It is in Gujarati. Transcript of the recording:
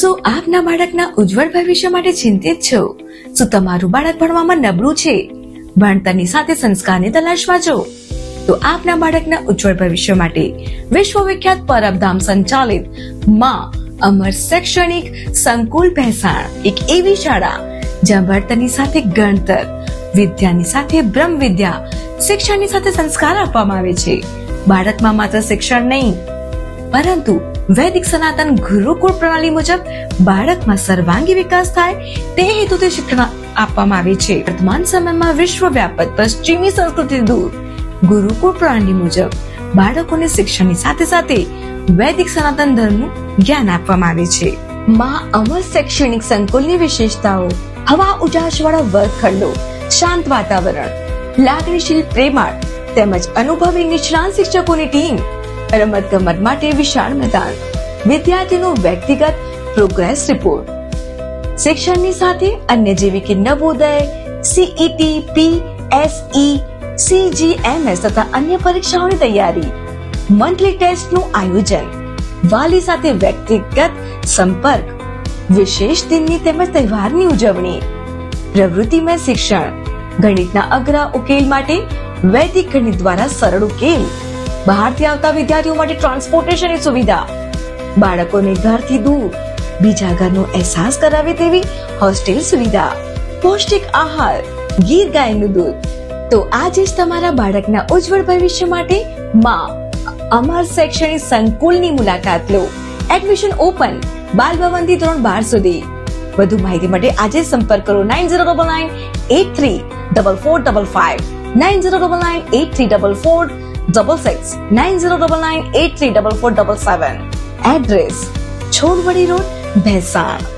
શું આપના બાળકના ઉજ્જવળ ભવિષ્ય માટે ચિંતિત છો. શું તમારું બાળક ભણવામાં નબળું છે. ભણતરની સાથે સંસ્કારની તલાશમાં છો તો આપના બાળકના ઉજ્જવળ ભવિષ્ય માટે વિશ્વવિખ્યાત પરબધામ સંચાલિતમાં અમર શૈક્ષણિક સંકુલ ભેસાણ એક એવી શાળા જ્યાં ભણતરની સાથે ગણતર, વિદ્યાની સાથે બ્રહ્મ વિદ્યા, શિક્ષણની સાથે સંસ્કાર આપવામાં આવે છે. બાળકમાં માત્ર શિક્ષણ નહીં, પરંતુ વૈદિક સનાતન ગુરુકુળ પ્રણાલી મુજબ બાળકમાં સર્વાંગી વિકાસ થાય તે હેતુથી શિક્ષણ આપવામાં આવે છે. વર્તમાન સમયમાં વિશ્વવ્યાપક પશ્ચિમી સંસ્કૃતિ દૂર. ગુરુકુળ પ્રણાલી મુજબ બાળકોને શિક્ષણની સાથે સાથે વૈદિક સનાતન ધર્મનું જ્ઞાન આપવામાં આવે છે. માં અમર શૈક્ષણિક સંકુલની વિશેષતાઓ, હવા ઉજાસવાળા વર્ગખંડો, શાંત વાતાવરણ, લાગણીશીલ પ્રેમાળ તેમજ અનુભવી નિષ્ણાંત શિક્ષકોની ટીમ રમત ગમત માટે વિશાળ મેદાન. વિદ્યાર્થીનો વ્યક્તિગત પ્રોગ્રેસ રિપોર્ટ શિક્ષણની સાથે અન્ય જેવી કે નવોદય સીઈટી પીએસઈ સીજીએમએસ તથા અન્ય પરીક્ષાઓની તૈયારી. મંથલી ટેસ્ટનું આયોજન. વાલી સાથે વ્યક્તિગત સંપર્ક. વિશેષ દિનની તેમજ તહેવારની ઉજવણી. પ્રવૃત્તિમય શિક્ષણ. ગણિતના અઘરા ઉકેલ માટે વૈદિક ગણિત દ્વારા સરળ ઉકેલ. બહારથી આવતા વિદ્યાર્થીઓ માટે ટ્રાન્સપોર્ટેશનની સુવિધા. બાળકોને ઘરથી દૂર, બીજા ઘરનો અહેસાસ કરાવે તેવી હોસ્ટેલ સુવિધા. પૌષ્ટિક આહાર, ગીર ગાયનું દૂધ. તો આજે જ તમારા બાળકના ઉજ્જવળ ભવિષ્ય માટે માં, અમર શૈક્ષણિક સંકુલની મુલાકાત લો. એડમિશન ઓપન બાલ ભવનથી ધોરણ બાર સુધી. વધુ માહિતી માટે આજે સંપર્ક કરો nine zero double nine eight three double four double five nine zero double nine eight three double four double six nine zero double nine eight three double four double seven address Chhodvadi road Bhesan